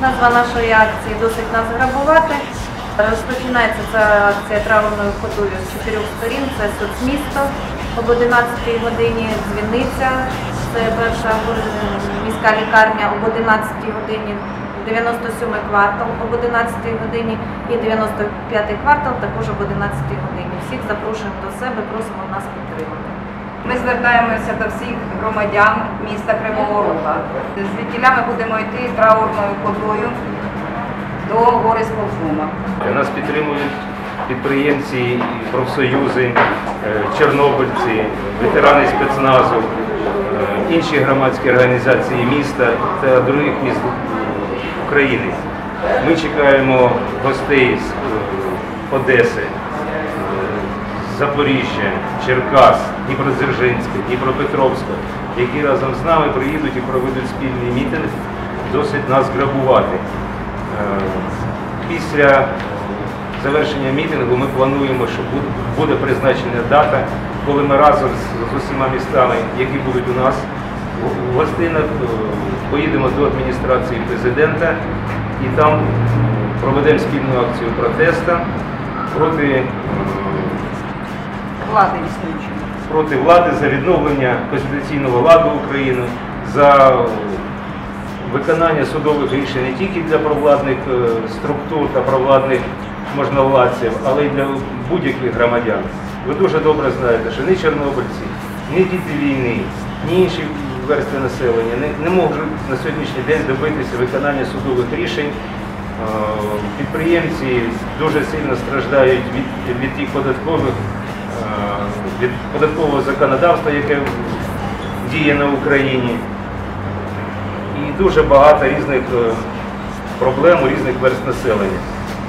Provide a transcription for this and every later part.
Назва нашої акції досить нас грабувати. Розпочинається ця акція травмною ходою з чотирьох сторін. Це соцмісто об 11 годині, дзвіниця, це перша міська лікарня об 11 годині, 97 квартал об 11 годині і 95 квартал також об 11 годині. Всіх запрошуємо до себе, просимо нас підтримати. Ми звертаємося до всіх громадян міста Кривого Рога. Звідтіля ми будемо йти траурною ходою до горисполкома. Нас підтримують підприємці, профсоюзи, е, чорнобильці, ветерани спецназу, е, інші громадські організації міста та других міст України. Ми чекаємо гостей з е, Одеси, Запоріжжя, Черкас, Дніпродзержинська, Дніпропетровська, які разом з нами приїдуть і проведуть спільний мітинг, досить нас грабувати. Е, Після завершення мітингу ми плануємо, що буде- призначена дата, коли ми разом з, усіма містами, які будуть у нас в- в гостинах, е, поїдемо до адміністрації президента і там проведемо спільну акцію протесту проти, Влади існуючої. проти влади за відновлення конституційного ладу України, за виконання судових рішень не тільки для провладних е, структур та провладних можновладців, але й для будь-яких громадян. Ви дуже добре знаєте, що ні чорнобильці, ні діти війни, ні інші верстви населення не, не можуть на сьогоднішній день добитися виконання судових рішень. Е, Підприємці дуже сильно страждають від, від тих податкових, від податкового законодавства, яке діє на Україні і дуже багато різних е, проблем у різних верст населення.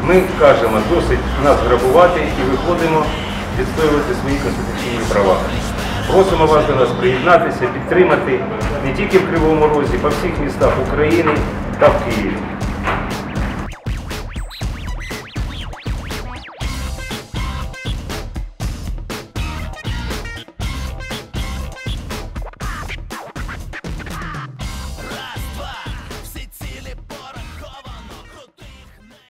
Ми кажемо, досить нас грабувати і виходимо відстоювати свої конституційні права. Просимо вас до нас приєднатися, підтримати не тільки в Кривому Розі, а в всіх містах України та в Києві.